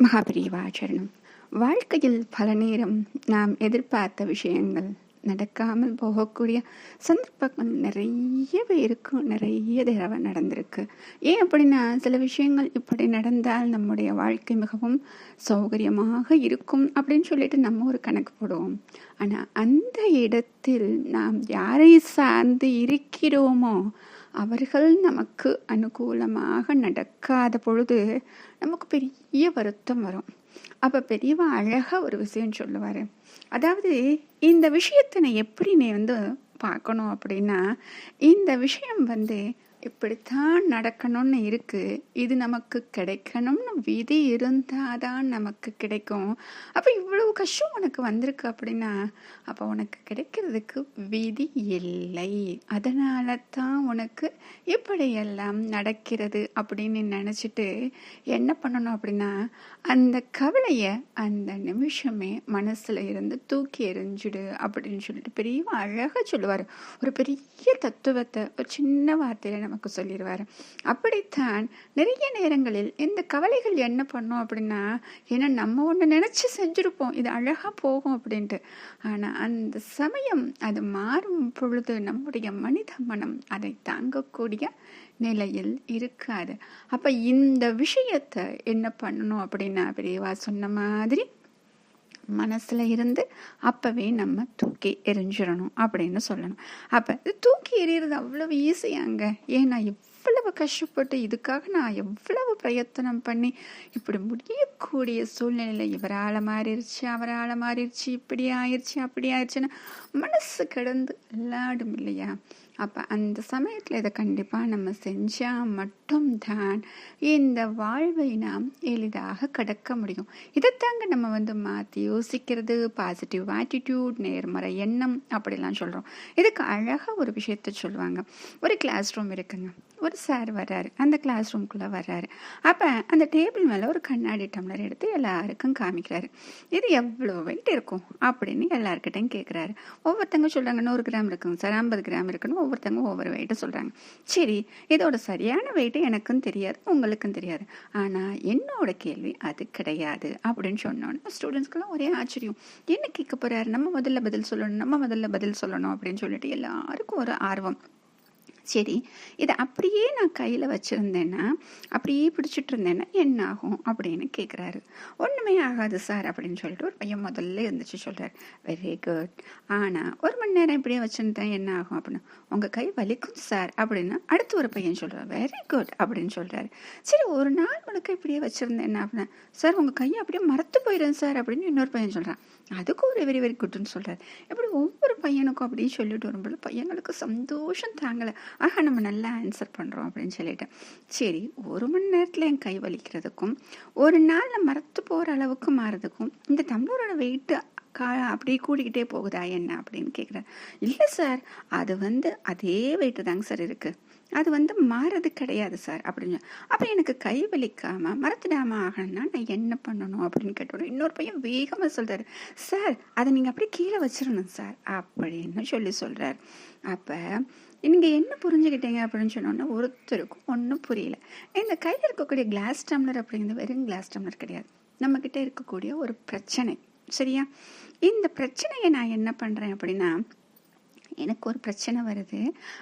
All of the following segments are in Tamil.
மகாபிரிவாச்சரணம். வாழ்க்கையில் பல நேரம் நாம் எதிர்பார்த்த விஷயங்கள் நடக்காமல் போகக்கூடிய சந்தர்ப்பங்கள் நிறையவே இருக்கும் நிறைய தடவை நடந்திருக்கு. ஏன் அப்படின்னா சில விஷயங்கள் இப்படி நடந்தால் நம்முடைய வாழ்க்கை மிகவும் சௌகரியமாக இருக்கும் அப்படின்னு சொல்லிட்டு நம்ம ஒரு கணக்கு போடுவோம். ஆனால் அந்த இடத்தில் நாம் யாரை சார்ந்து இருக்கிறோமோ அவர்கள் நமக்கு அனுகூலமாக நடக்காத பொழுது நமக்கு பெரிய வருத்தம் வரும். அப்போ பெரியவா அழகாக ஒரு விஷயம் சொல்லுவார். அதாவது இந்த விஷயத்தை நான் எப்படி நீ வந்து பார்க்கணும் அப்படின்னா இந்த விஷயம் வந்து இப்படித்தான் நடக்கணும்னு இருக்கு. இது நமக்கு கிடைக்கணும்னு விதி இருந்தால் தான் நமக்கு கிடைக்கும். அப்போ இவ்வளவு கஷ்டம் உனக்கு வந்திருக்கு அப்படின்னா அப்போ உனக்கு கிடைக்கிறதுக்கு விதி இல்லை. அதனால தான் உனக்கு இப்படியெல்லாம் நடக்கிறது அப்படின்னு நினச்சிட்டு என்ன பண்ணணும் அப்படின்னா அந்த கவலையை அந்த நிமிஷமே மனசில் இருந்து தூக்கி எறிஞ்சிடு அப்படின்னு சொல்லிட்டு பெரிய அழகாக சொல்லுவார். ஒரு பெரிய தத்துவத்தை ஒரு சின்ன வார்த்தையில் நமக்கு சொல்லிடுவார் அப்படித்தான் நிறைய நேரங்களில் இந்த கவலைகள் என்ன பண்ணோம் அப்படின்னா ஏன்னா நம்ம ஒன்று நினச்சி செஞ்சுருப்போம் இது அழகாக போகும் அப்படின்ட்டு. ஆனால் அந்த சமயம் அது மாறும் பொழுது நம்முடைய மனித மனம் அதை தாங்கக்கூடிய நிலையில் இருக்காது. அப்போ இந்த விஷயத்தை என்ன பண்ணணும் அப்படின்னா பெரியவா சொன்ன மாதிரி மனசில் இருந்து அப்போவே நம்ம தூக்கி எரிஞ்சிடணும் அப்படின்னு சொல்லணும். அப்போ இது தூக்கி எறிகிறது அவ்வளோ ஈஸியாங்க ஏன்னா எவ்வளவு கஷ்டப்பட்டு இதுக்காக நான் எவ்வளோ பிரயத்தனம் பண்ணி இப்படி முடியக்கூடிய சூழ்நிலையில் இவரால் மாறிடுச்சு அவரால் மாறிடுச்சு இப்படி ஆயிடுச்சு அப்படி ஆயிடுச்சுன்னு மனசு கிடந்து விளையாடும் இல்லையா? அப்போ அந்த சமயத்தில் இதை கண்டிப்பாக நம்ம செஞ்சால் மட்டும்தான் இந்த வாழ்வை நாம் எளிதாக கடக்க முடியும். இதைத்தாங்க நம்ம வந்து மாற்றி யோசிக்கிறது பாசிட்டிவ் ஆட்டிடியூட் நேர்மறை எண்ணம் அப்படிலாம் சொல்கிறோம் இதுக்கு அழகாக ஒரு விஷயத்த சொல்லுவாங்க. ஒரு கிளாஸ் ரூம் இருக்குங்க. ஒரு சார் வர்றாரு. அந்த கிளாஸ் ரூம்குள்ளே வர்றாரு. அப்போ அந்த டேபிள் மேலே ஒரு கண்ணாடி டம்ளர் எடுத்து எல்லாருக்கும் காமிக்கிறாரு. இது எவ்வளோ வெயிட் இருக்கும்? அப்படின்னு எல்லாருக்கிட்டையும் கேட்குறாரு ஒவ்வொருத்தங்க சொல்கிறாங்க நூறு கிராம் இருக்குங்க சார் ஐம்பது கிராம் இருக்குன்னு ஒவ்வொருத்தங்க ஒவ்வொரு வெயிட்டு சொல்கிறாங்க சரி இதோட சரியான வெயிட்டு எனக்கும் தெரியாது உங்களுக்கும் தெரியாது. ஆனால் என்னோட கேள்வி அது கிடையாது அப்படின்னு சொன்னோன்னே ஸ்டூடெண்ட்ஸ்க்கெல்லாம் ஒரே ஆச்சரியம். என்ன கேட்க போகிறாரு நம்ம முதல்ல பதில் சொல்லணும் நம்ம முதல்ல பதில் சொல்லணும் அப்படின்னு சொல்லிட்டு எல்லாருக்கும் ஒரு ஆர்வம். சரி இதை அப்படியே நான் கையில் வச்சுருந்தேன்னா அப்படியே பிடிச்சிட்டு இருந்தேன்னா என்ன ஆகும் அப்படின்னு கேட்குறாரு ஒன்றுமே ஆகாது சார் அப்படின்னு சொல்லிட்டு ஒரு பையன் முதல்ல இருந்துச்சு சொல்கிறார் வெரி குட் ஆனால் ஒரு மணி நேரம் இப்படியே வச்சுருந்தேன் என்ன ஆகும் அப்படின்னு? உங்கள் கை வலிக்கும் சார் அப்படின்னு அடுத்து ஒரு பையன் சொல்கிறார் வெரி குட் அப்படின்னு சொல்கிறாரு சரி ஒரு நாள் முழுக்க இப்படியே வச்சுருந்தேன் என்ன அப்படின்னா? சார் உங்கள் கையை அப்படியே மறத்து போயிடும் சார் அப்படின்னு இன்னொரு பையன் சொல்கிறான் அதுக்கு ஒரு வெரி வெரி குட்னு சொல்கிறார் இப்படி ஒவ்வொரு பையனுக்கும் அப்படின்னு சொல்லிட்டு வரும்போது பையங்களுக்கு சந்தோஷம் தாங்கலை. ஆஹா நம்ம நல்லா ஆன்சர் பண்ணுறோம் அப்படின்னு சொல்லிட்டு. சரி ஒரு மணி நேரத்தில் என் கை வலிக்கிறதுக்கும் ஒரு நாளில் மரத்து போகிற அளவுக்கு மாறதுக்கும் இந்த டம்ளரோட வெயிட்டு கா அப்படியே கூடிக்கிட்டே போகுதா என்ன அப்படின்னு கேட்குறாரு இல்லை சார் அது வந்து அதே வெயிட்டு தாங்க சார் இருக்குது அது வந்து மாறது கிடையாது சார். அப்படின்னு. அப்புறம் எனக்கு கை வலிக்காமல் மறத்துடாமல் ஆகணும்னா நான் என்ன பண்ணணும் அப்படின்னு கேட்டோட இன்னொரு பையன் வேகமாக சொல்கிறாரு சார் அதை நீங்கள் அப்படியே கீழே வச்சிடணும் சார் அப்படின்னு சொல்லி சொல்கிறார் அப்போ நீங்கள் என்ன புரிஞ்சுக்கிட்டீங்க? அப்படின்னு சொன்னோன்னா ஒருத்தருக்கும் ஒன்றும் புரியல. இந்த கையில் இருக்கக்கூடிய கிளாஸ் டம்ளர் அப்படிங்கிறது வெறும் கிளாஸ் டம்ளர் கிடையாது. நம்மக்கிட்ட இருக்கக்கூடிய ஒரு பிரச்சனை. சரியா? இந்த பிரச்சனையை நான் என்ன பண்ணுறேன் அப்படின்னா எனக்கு ஒரு பிரச்சனை வருது.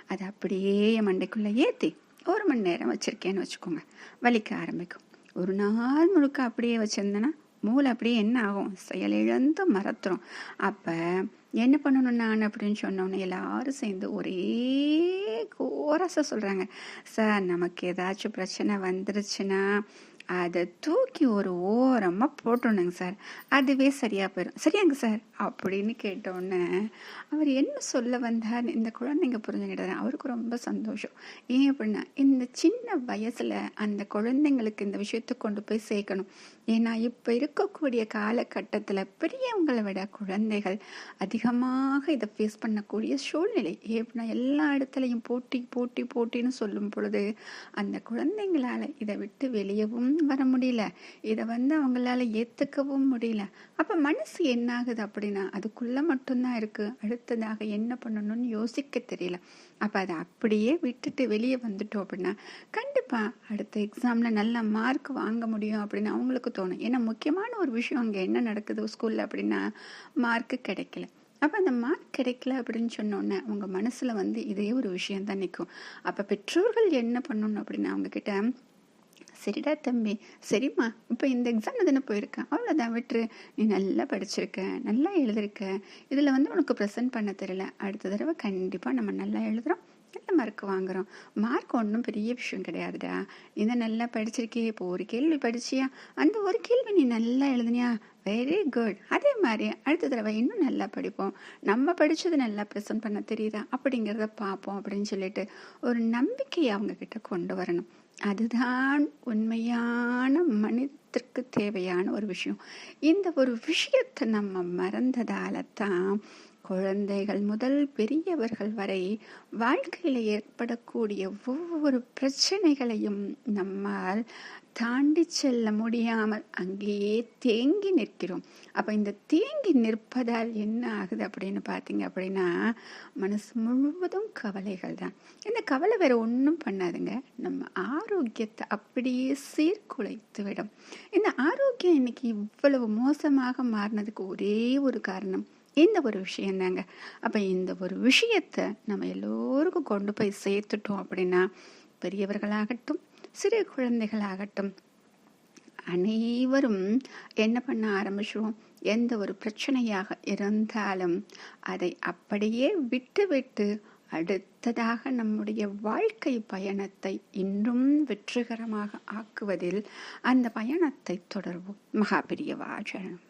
அதை அப்படியே என் மண்டைக்குள்ளே ஏற்றி ஒரு மணி நேரம் வச்சுருக்கேன்னு வச்சுக்கோங்க. வலிக்க ஆரம்பிக்கும். ஒரு நாள் முழுக்க அப்படியே வச்சுருந்தேன்னா மூளை அப்படியே என்ன ஆகும்? செயலிழந்து மறத்துரும் அப்போ என்ன பண்ணணும் நான் அப்படின்னு சொன்னோன்னே எல்லாரும் சேர்ந்து ஒரே கோரஸாக சொல்கிறாங்க சார் நமக்கு ஏதாச்சும் பிரச்சனை வந்துருச்சுன்னா அதை தூக்கி ஒரு ஓரமாக போட்டோணுங்க சார். அதுவே சரியாக போயிடும் சரியாங்க சார் அப்படின்னு கேட்டோன்னே அவர் என்ன சொல்ல வந்தார் இந்த குழந்தைங்க புரிஞ்சுக்கிட்டாரு அவருக்கு ரொம்ப சந்தோஷம். ஏன் அப்படின்னா இந்த சின்ன வயசில் அந்த குழந்தைங்களுக்கு இந்த விஷயத்தை கொண்டு போய் சேர்க்கணும். ஏன்னா இப்போ இருக்கக்கூடிய காலகட்டத்தில் பெரியவங்களை விட குழந்தைகள் அதிகமாக இதை ஃபேஸ் பண்ணக்கூடிய சூழ்நிலை. எப்படின்னா எல்லா இடத்துலையும் போட்டி போட்டி போட்டின்னு சொல்லும் பொழுது அந்த குழந்தைங்களால் இதை விட்டு வெளியவும் வர முடியல. இதை வந்து அவங்களால ஏற்றுக்கவும் முடியல. அப்போ மனசு என்ன ஆகுது அப்படின்னா அதுக்குள்ளே மட்டும்தான் இருக்குது அடுத்ததாக என்ன பண்ணணும்னு யோசிக்க தெரியல. அப்போ அதை அப்படியே விட்டுட்டு வெளியே வந்துட்டோம் அப்படின்னா கண்டிப்பாக அடுத்த எக்ஸாமில் நல்ல மார்க் வாங்க முடியும் அப்படின்னு அவங்களுக்கு தோணும். ஏன்னா முக்கியமான ஒரு விஷயம் அங்கே என்ன நடக்குது ஸ்கூலில் அப்படின்னா மார்க்கு கிடைக்கல. அப்போ அந்த மார்க் கிடைக்கல அப்படின்னு சொன்னோன்னே அவங்க மனசில் வந்து இதே ஒரு விஷயம் தான் நிற்கும் அப்போ பெற்றோர்கள் என்ன பண்ணணும் அப்படின்னா அவங்கக்கிட்ட சரிடா தம்பி. சரிம்மா இப்போ இந்த எக்ஸாம் தானே போயிருக்கேன். அவ்வளோதான் விட்டுரு. நீ நல்லா படிச்சிருக்க நல்லா எழுதிருக்க. இதில் வந்து உனக்கு ப்ரெசென்ட் பண்ண தெரியல. அடுத்த தடவை கண்டிப்பாக நம்ம நல்லா எழுதுகிறோம் நல்ல மார்க் வாங்குகிறோம் மார்க் ஒன்றும் பெரிய விஷயம் கிடையாதுடா. நீ தான் நல்லா படிச்சிருக்கியே. இப்போ ஒரு கேள்வி படிச்சியா? அந்த ஒரு கேள்வி நீ நல்லா எழுதுனியா? வெரி குட் அதே மாதிரி அடுத்த தடவை இன்னும் நல்லா படிப்போம். நம்ம படித்தது நல்லா ப்ரெசென்ட் பண்ண தெரியுதா? அப்படிங்கிறத பார்ப்போம் அப்படின்னு சொல்லிட்டு ஒரு நம்பிக்கையை அவங்கக்கிட்ட கொண்டு வரணும். அதுதான் உண்மையான மனிதத்திற்கு தேவையான ஒரு விஷயம். இந்த ஒரு விஷயத்தை நம்ம மறந்ததால தான் குழந்தைகள் முதல் பெரியவர்கள் வரை வாழ்க்கையில் ஏற்படக்கூடிய ஒவ்வொரு பிரச்சனைகளையும் நம்மால் தாண்டி செல்ல முடியாமல் அங்கேயே தேங்கி நிற்கிறோம். அப்போ இந்த தேங்கி நிற்பதால் என்ன ஆகுது அப்படின்னு பார்த்தீங்க அப்படின்னா மனசு முழுவதும் கவலைகள் தான். இந்த கவலை வேறு ஒன்றும் பண்ணாதுங்க. நம்ம ஆரோக்கியத்தை அப்படியே சீர்குலைத்து விடும் இந்த ஆரோக்கியம் இன்னைக்கு இவ்வளவு மோசமாக மாறினதுக்கு ஒரே ஒரு காரணம். இந்த ஒரு விஷயம் தாங்க. அப்போ இந்த ஒரு விஷயத்தை நம்ம எல்லோருக்கும் கொண்டு போய் சேர்த்துட்டோம் அப்படின்னா பெரியவர்களாகட்டும் சிறு குழந்தைகளாகட்டும் அனைவரும் என்ன பண்ண ஆரம்பிச்சிடுவோம் எந்த ஒரு பிரச்சனையாக இருந்தாலும் அதை அப்படியே விட்டுவிட்டு அடுத்ததாக நம்முடைய வாழ்க்கை பயணத்தை இன்னும் வெற்றிகரமாக ஆக்குவதில் அந்த பயணத்தை தொடர்வோம். மகாபிரியவாச்சரணம்